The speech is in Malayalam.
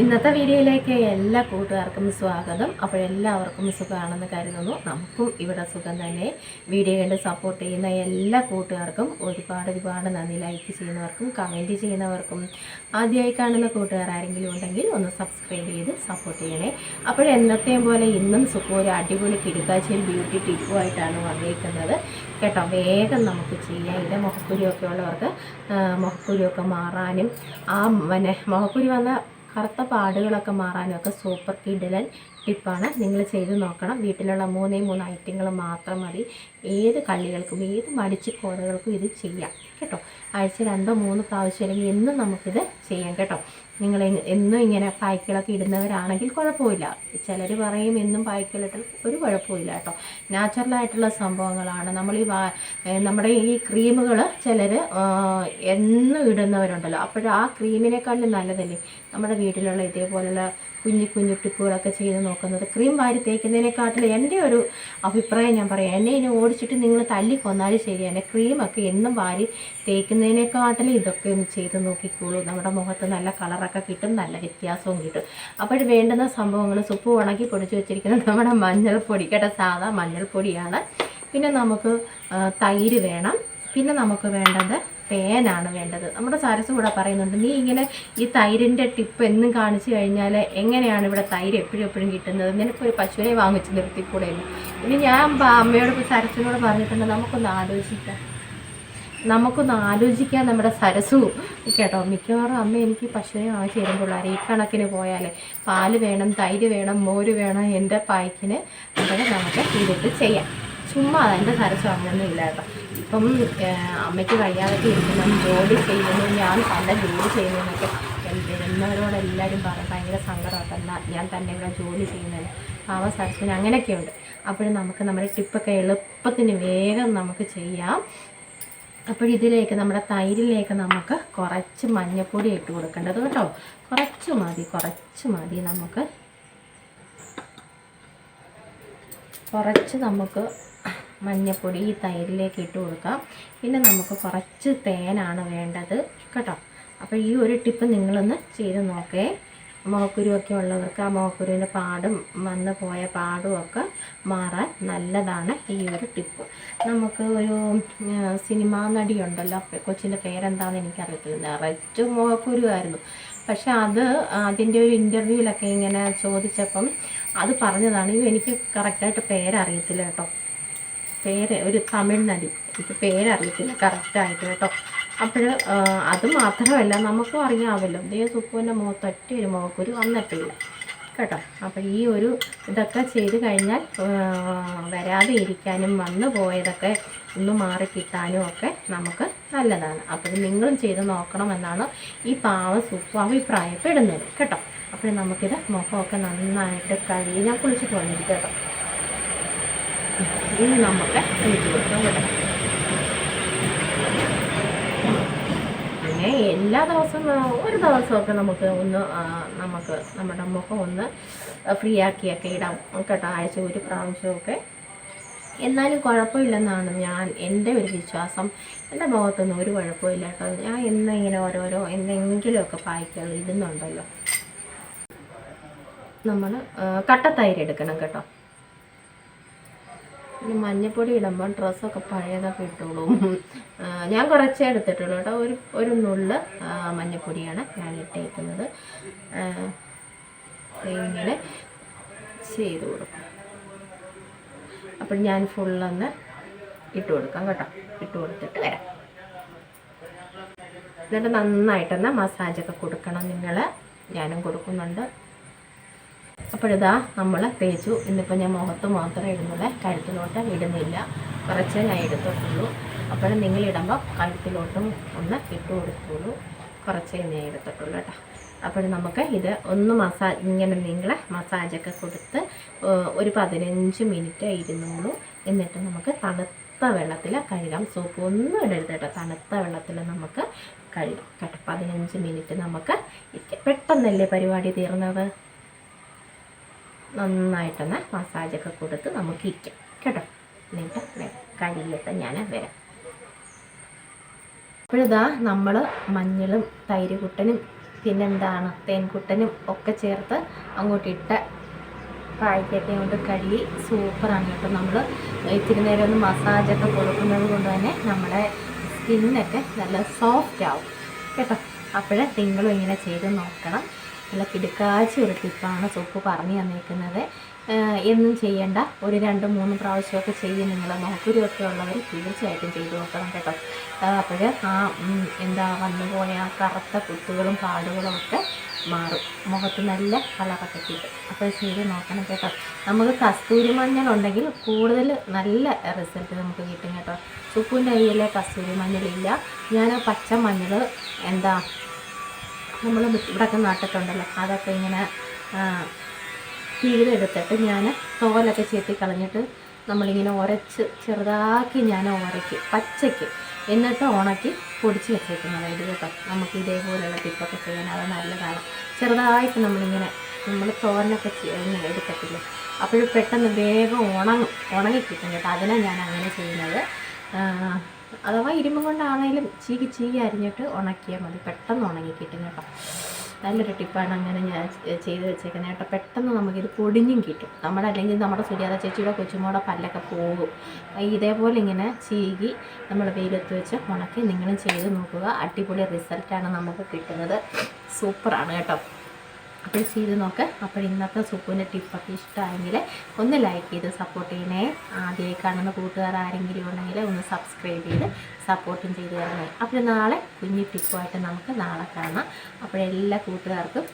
ഇന്നത്തെ വീഡിയോയിലേക്ക് എല്ലാ കൂട്ടുകാർക്കും സ്വാഗതം. അപ്പോൾ എല്ലാവർക്കും സുഖമാണെന്ന് കരുതുന്നു. നമുക്കും ഇവിടെ സുഖം തന്നെ. വീഡിയോ കണ്ട് സപ്പോർട്ട് ചെയ്യുന്ന എല്ലാ കൂട്ടുകാർക്കും ഒരുപാട് ഒരുപാട് നന്ദി. ലൈക്ക് ചെയ്യുന്നവർക്കും കമന്റ് ചെയ്യുന്നവർക്കും. ആദ്യമായി കാണുന്ന കൂട്ടുകാർ ആരെങ്കിലും ഉണ്ടെങ്കിൽ ഒന്ന് സബ്സ്ക്രൈബ് ചെയ്ത് സപ്പോർട്ട് ചെയ്യണേ. അപ്പോൾ എന്നത്തെയും പോലെ ഇന്നും സുഖം. ഒരു അടിപൊളി കിടുക്കാച്ചയിൽ ബ്യൂട്ടി ടിപ്പുമായിട്ടാണ് വന്നിരിക്കുന്നത് കേട്ടോ വേഗം നമുക്ക് ചെയ്യാം. ഇത് മുഖക്കുരിയൊക്കെ ഉള്ളവർക്ക് മുഖക്കുരിയൊക്കെ മാറാനും ആ പിന്നെ മുഖക്കുരി വന്ന കറുത്ത പാടുകളൊക്കെ മാറാനും ഒക്കെ സൂപ്പർ കിഡിലൻ ടിപ്പാണ് നിങ്ങൾ ചെയ്ത് നോക്കണം. വീട്ടിലുള്ള മൂന്നേ മൂന്ന് ഐറ്റങ്ങൾ മാത്രം മതി. ഏത് കള്ളികൾക്കും ഏത് മടിച്ച് കോരകൾക്കും ഇത് ചെയ്യാം. കേട്ടോ? ആഴ്ച രണ്ടോ മൂന്ന് പ്രാവശ്യം അല്ലെങ്കിൽ എന്നും നമുക്കിത് ചെയ്യാം കേട്ടോ. നിങ്ങൾ എന്നും ഇങ്ങനെ പായ്ക്കളൊക്കെ ഇടുന്നവരാണെങ്കിൽ കുഴപ്പമില്ല. ചിലർ പറയും എന്നും പായ്ക്കളിട്ട് ഒരു കുഴപ്പമില്ല കേട്ടോ. നാച്ചുറലായിട്ടുള്ള സംഭവങ്ങളാണ്. നമ്മൾ ഈ നമ്മുടെ ഈ ക്രീമുകൾ ചിലർ എന്നും ഇടുന്നവരുണ്ടല്ലോ. അപ്പോൾ ആ ക്രീമിനേക്കാളും നല്ലതല്ലേ? നമ്മുടെ വീട്ടിലുള്ള ഇതേപോലുള്ള കുഞ്ഞു കുഞ്ഞു ടിപ്പുകളൊക്കെ ചെയ്ത് നോക്കുന്നത്. ക്രീം വാരി തേക്കുന്നതിനെക്കാട്ടിൽ എന്റെ ഒരു അഭിപ്രായം ഞാൻ പറയാം. എന്നെ ഇനി ഓടിച്ചിട്ട് നിങ്ങൾ തല്ലി കൊന്നാലും ശരിയാണ് ക്രീമൊക്കെ എന്നും വാരി തേക്കുന്നതിനെക്കാട്ടിലും ഇതൊക്കെ ഒന്ന് ചെയ്ത് നോക്കിക്കോളൂ. നമ്മുടെ മുഖത്ത് നല്ല കളറൊക്കെ കിട്ടും നല്ല വ്യത്യാസവും കിട്ടും. അപ്പോൾ വേണ്ടുന്ന സംഭവങ്ങൾ സുപ്പ് ഉണക്കി പൊടിച്ച് വെച്ചിരിക്കുന്നത് നമ്മുടെ മഞ്ഞൾപ്പൊടി. കേട്ടോ സാധാ മഞ്ഞൾപ്പൊടിയാണ്. പിന്നെ നമുക്ക് തൈര് വേണം. പിന്നെ നമുക്ക് വേണ്ടത് തേനാണ് വേണ്ടത്. നമ്മുടെ സാരസ് കൂടെ പറയുന്നുണ്ട് നീ ഇങ്ങനെ ഈ തൈരിന്റെ ടിപ്പ് എന്നും കാണിച്ചു കഴിഞ്ഞാൽ എങ്ങനെയാണ് ഇവിടെ തൈര് എപ്പോഴും എപ്പോഴും കിട്ടുന്നത്? നിനക്കൊരു പശുവിനെ വാങ്ങിച്ച് നിർത്തിക്കൂടെ എന്ന്. ഇനി ഞാൻ അമ്മയോട് സരസിനോട് പറഞ്ഞിട്ടുണ്ട് നമുക്കൊന്ന് ആലോചിക്കാം. നമുക്കൊന്ന് ആലോചിക്കാം നമ്മുടെ സരസു കേട്ടോ മിക്കവാറും അമ്മ എനിക്ക് പശുവിനെ വാങ്ങിച്ച് തരുമ്പോൾ ഈ കണക്കിന് പോയാൽ പാൽ വേണം തൈര് വേണം മോര് വേണം എന്റെ പായ്ക്കിന് അപ്പോൾ നമുക്ക് ഇതിട്ട് ചെയ്യാം. ചുമ്മാ എന്റെ സരസു അങ്ങനെയൊന്നും ഇല്ല കേട്ടോ. ഇപ്പം അമ്മയ്ക്ക് കഴിയാതൊക്കെ ഇരിക്കുന്നു ജോലി ചെയ്യുന്നു ഞാൻ പല ജോലി ചെയ്യുന്നതെന്നൊക്കെ വരുന്നവരോട് എല്ലാവരും പറയും. ഭയങ്കര സങ്കടമാക്കുന്ന ഞാൻ തന്നെ ഇവിടെ ജോലി ചെയ്യുന്നത്. പാവ സ്ഥലത്തിന് അങ്ങനെയൊക്കെയുണ്ട്. അപ്പോഴും നമുക്ക് നമ്മുടെ ടിപ്പൊക്കെ എളുപ്പത്തിന് വേഗം നമുക്ക് ചെയ്യാം. അപ്പോൾ ഇതിലേക്ക് നമ്മുടെ തൈരിലേക്ക് നമുക്ക് കുറച്ച് മഞ്ഞപ്പൊടി ഇട്ട് കൊടുക്കേണ്ടത് കേട്ടോ. കുറച്ച് മതി കുറച്ച് മതി നമുക്ക്. കുറച്ച് നമുക്ക് മഞ്ഞൾപ്പൊടി ഈ തൈരിലേക്ക് ഇട്ട് കൊടുക്കാം. പിന്നെ നമുക്ക് കുറച്ച് തേനാണ് വേണ്ടത് കേട്ടോ. അപ്പോൾ ഈ ഒരു ടിപ്പ് നിങ്ങളൊന്ന് ചെയ്ത് നോക്കേ. മോക്കുരുവൊക്കെ ഉള്ളവർക്ക് ആ മോക്കുരുവിന്റെ പാടും വന്ന് പോയ പാടും ഒക്കെ മാറാൻ നല്ലതാണ് ഈ ഒരു ടിപ്പ്. നമുക്ക് ഒരു സിനിമാ നടിയുണ്ടല്ലോ കൊച്ചിന്റെ പേരെന്താണെന്ന് എനിക്കറിയത്തില്ല. നിറച്ച് മോക്കുരുവായിരുന്നു പക്ഷെ അത് അതിന്റെ ഒരു ഇന്റർവ്യൂവിലൊക്കെ ഇങ്ങനെ ചോദിച്ചപ്പം അത് പറഞ്ഞതാണ്. എനിക്ക് കറക്റ്റായിട്ട് പേരറിയത്തില്ല കേട്ടോ. പേര് ഒരു തമിഴ് നടി. എനിക്ക് പേരറിയത്തില്ല കറക്റ്റായിട്ട് കേട്ടോ അപ്പോൾ അത് മാത്രമല്ല നമുക്കും അറിയാമല്ലോ ദേ സുപ്പുവിന്റെ മുഖത്ത് ഒറ്റ ഒരു മുഖക്കുരു വന്നിട്ടില്ല. കേട്ടോ? അപ്പോൾ ഈ ഒരു ഇതൊക്കെ ചെയ്ത് കഴിഞ്ഞാൽ വരാതെ ഇരിക്കാനും വന്നു പോയതൊക്കെ ഒന്ന് മാറി കിട്ടാനും ഒക്കെ നമുക്ക് നല്ലതാണ്. അപ്പോൾ നിങ്ങളും ചെയ്ത് നോക്കണമെന്നാണ് ഈ പാവ സുപ്പ് അഭിപ്രായപ്പെടുന്നത്. കേട്ടോ? അപ്പോൾ നമുക്കിത് മുഖമൊക്കെ നന്നായിട്ട് കഴുകി കുളിച്ചിട്ട് വന്നിരിക്കും കേട്ടോ ഇനി നമുക്ക് കുളിച്ച് കൊടുക്കാം പിന്നെ എല്ലാ ദിവസവും ഒരു ദിവസമൊക്കെ നമുക്ക് ഒന്ന് നമുക്ക് നമ്മുടെ മുഖം ഒന്ന് ഫ്രീ ആക്കിയൊക്കെ ഇടാം. കേട്ടോ ആഴ്ച ഒരു പ്രാവശ്യമൊക്കെ. എന്നാലും കുഴപ്പമില്ലെന്നാണ് ഞാൻ എന്റെ ഒരു വിശ്വാസം. എന്റെ മുഖത്തൊന്നും ഒരു കുഴപ്പമില്ല കേട്ടോ. ഞാൻ എന്നിങ്ങനെ ഓരോരോ എന്തെങ്കിലുമൊക്കെ പായ്ക്കൾ ഇടുന്നുണ്ടല്ലോ. നമ്മൾ കട്ടത്തൈര് എടുക്കണം കേട്ടോ. ഈ മഞ്ഞപ്പൊടി ഇടുമ്പോൾ ഡ്രസ്സൊക്കെ പഴയതൊക്കെ ഇട്ടോളും. ഞാൻ കുറച്ചേ എടുത്തിട്ടുള്ളൂ കേട്ടോ. ഒരു ഒരു നുള്ള് മഞ്ഞപ്പൊടിയാണ് ഞാൻ ഇട്ടേക്കുന്നത്. ഇങ്ങനെ ചെയ്ത് കൊടുക്കും. അപ്പോൾ ഞാൻ ഫുള്ളൊന്ന് ഇട്ട് കൊടുക്കാം കേട്ടോ. ഇട്ട് കൊടുത്തിട്ട് വരാം. എന്നിട്ട് നന്നായിട്ടൊന്ന് മസാജൊക്കെ കൊടുക്കണം നിങ്ങൾ ഞാനും കൊടുക്കുന്നുണ്ട്. അപ്പോഴിതാ നമ്മൾ തേച്ചു. ഇന്നിപ്പോൾ ഞാൻ മുഖത്ത് മാത്രമേ ഇടുന്നുള്ളൂ കഴുത്തിലോട്ട് ഇടുന്നില്ല. കുറച്ചേ ഞാൻ എടുത്തിട്ടുള്ളൂ. അപ്പോൾ നിങ്ങൾ ഇടുമ്പോൾ കഴുത്തിലോട്ടും ഒന്ന് ഇട്ട് കൊടുക്കുള്ളൂ. കുറച്ചേ ഞാൻ എടുത്തിട്ടുള്ളൂ കേട്ടോ. അപ്പോൾ നമുക്ക് ഇത് ഒന്ന് മസാജ് ഇങ്ങനെ നിങ്ങൾ മസാജൊക്കെ കൊടുത്ത് ഒരു പതിനഞ്ച് മിനിറ്റ് ഇരുന്നോളൂ എന്നിട്ട് നമുക്ക് തണുത്ത വെള്ളത്തിൽ കഴുകാം. സോപ്പ് ഒന്നും ഇടരുത് തണുത്ത വെള്ളത്തിൽ നമുക്ക് കഴുകാം. കേട്ടോ. പതിനഞ്ച് മിനിറ്റ് നമുക്ക് പെട്ടെന്നല്ലേ പരിപാടി തീർന്നത്? നന്നായിട്ടൊന്ന് മസാജൊക്കെ കൊടുത്ത് നമുക്ക് ഇരിക്കാം. കേട്ടോ? എന്നിട്ട് വരാം. കഴുകിയിട്ട് ഞാൻ വരാം. അപ്പോഴിതാ നമ്മൾ മഞ്ഞളും തൈര് കുട്ടനും പിന്നെന്താണ് തേൻകുട്ടനും ഒക്കെ ചേർത്ത് അങ്ങോട്ടിട്ട പായ്ക്കൊക്കെ കൊണ്ട് കഴുകി സൂപ്പറാണ് കേട്ടോ നമ്മൾ ഇത്തിരി നേരം ഒന്ന് മസാജൊക്കെ കൊടുക്കുന്നത് കൊണ്ട് തന്നെ നമ്മുടെ സ്കിന്നൊക്കെ നല്ല സോഫ്റ്റ് ആവും കേട്ടോ? അപ്പോഴേ നിങ്ങളും ഇങ്ങനെ ചെയ്ത് നോക്കണം. നല്ല കിടുക്കാച്ച ഒരു ടിപ്പാണ് സോപ്പ് പറഞ്ഞു തന്നേക്കുന്നത്. എന്നും ചെയ്യേണ്ട. ഒരു രണ്ട് മൂന്ന് പ്രാവശ്യമൊക്കെ ചെയ്യും നിങ്ങൾ നോക്കുരുമൊക്കെ ഉള്ളവർ തീർച്ചയായിട്ടും ചെയ്തു നോക്കണം കേട്ടോ. അപ്പോൾ ആ എന്താ വന്നുപോയ ആ കറുത്ത കുത്തുകളും പാടുകളും ഒക്കെ മാറും. മുഖത്ത് നല്ല കളറൊക്കെ കിട്ടും. അപ്പോൾ ചെയ്ത് നോക്കണം കേട്ടോ. നമുക്ക് കസ്തൂരി മഞ്ഞൾ ഉണ്ടെങ്കിൽ കൂടുതൽ നല്ല റിസൾട്ട് നമുക്ക് കിട്ടും കേട്ടോ. സുപ്പുവിന്റെ കയ്യിലെ കസ്തൂരി മഞ്ഞളില്ല. ഞാൻ പച്ച മഞ്ഞൾ എന്താ നമ്മൾ ഇവിടെയൊക്കെ നട്ടിട്ടുണ്ടല്ലോ അതൊക്കെ ഇങ്ങനെ കീഴെടുത്തിട്ട് ഞാൻ തോലൊക്കെ ചെത്തി കളഞ്ഞിട്ട് നമ്മളിങ്ങനെ ഉരച്ച് ചെറുതാക്കി ഞാൻ ഉരയ്ക്കും പച്ചയ്ക്ക്. എന്നിട്ട് ഉണക്കി പൊടിച്ച് വെച്ചേക്കുന്നത് അതായത് കേട്ടോ. നമുക്ക് ഇതേപോലെയുള്ള ടിപ്പൊക്കെ ചെയ്യാൻ അത് നല്ലതാണ്. ചെറുതായിട്ട് നമ്മളിങ്ങനെ നമ്മൾ തോരനൊക്കെ എടുക്കത്തില്ലേ. അപ്പോൾ പെട്ടെന്ന് വേഗം ഉണങ്ങും. ഉണങ്ങിക്കിട്ടും കേട്ടോ. അതിനാണ് ഞാൻ അങ്ങനെ ചെയ്യുന്നത്. അഥവാ ഇരുമ്പ് കൊണ്ടാണെങ്കിലും ചീകി ചീകി അരിഞ്ഞിട്ട് ഉണക്കിയാൽ മതി. പെട്ടെന്ന് ഉണങ്ങി കിട്ടും കേട്ടോ. നല്ലൊരു ടിപ്പാണ് അങ്ങനെ ഞാൻ ചെയ്ത് വെച്ചേക്കുന്നത് കേട്ടോ. പെട്ടെന്ന് നമുക്കിത് പൊടിഞ്ഞും കിട്ടും. നമ്മുടെ അല്ലെങ്കിൽ നമ്മുടെ സുജാത ചേച്ചിയുടെ കൊച്ചുമോടെ പല്ലൊക്കെ പോകും. ഇതേപോലെ ഇങ്ങനെ ചീകി നമ്മൾ വെയിലത്ത് വെച്ച് ഉണക്കി നിങ്ങളും ചെയ്ത് നോക്കുക. അടിപൊളി റിസൾട്ടാണ് നമുക്ക് കിട്ടുന്നത്. സൂപ്പറാണ് കേട്ടോ. അപ്പോൾ ചെയ്ത് നോക്ക്. അപ്പോൾ ഇന്നത്തെ സുപ്പുവിന്റെ ടിപ്പൊക്കെ ഇഷ്ടമായെങ്കിൽ ഒന്ന് ലൈക്ക് ചെയ്ത് സപ്പോർട്ട് ചെയ്യണേ. ആദ്യമായി കാണുന്ന കൂട്ടുകാർ ആരെങ്കിലും ഉണ്ടെങ്കിൽ ഒന്ന് സബ്സ്ക്രൈബ് ചെയ്ത് സപ്പോർട്ടും ചെയ്ത് തരണേ. അപ്പോൾ നാളെ കുഞ്ഞു ടിപ്പുമായിട്ട് നമുക്ക് നാളെ കാണാം. അപ്പോൾ എല്ലാ കൂട്ടുകാർക്കും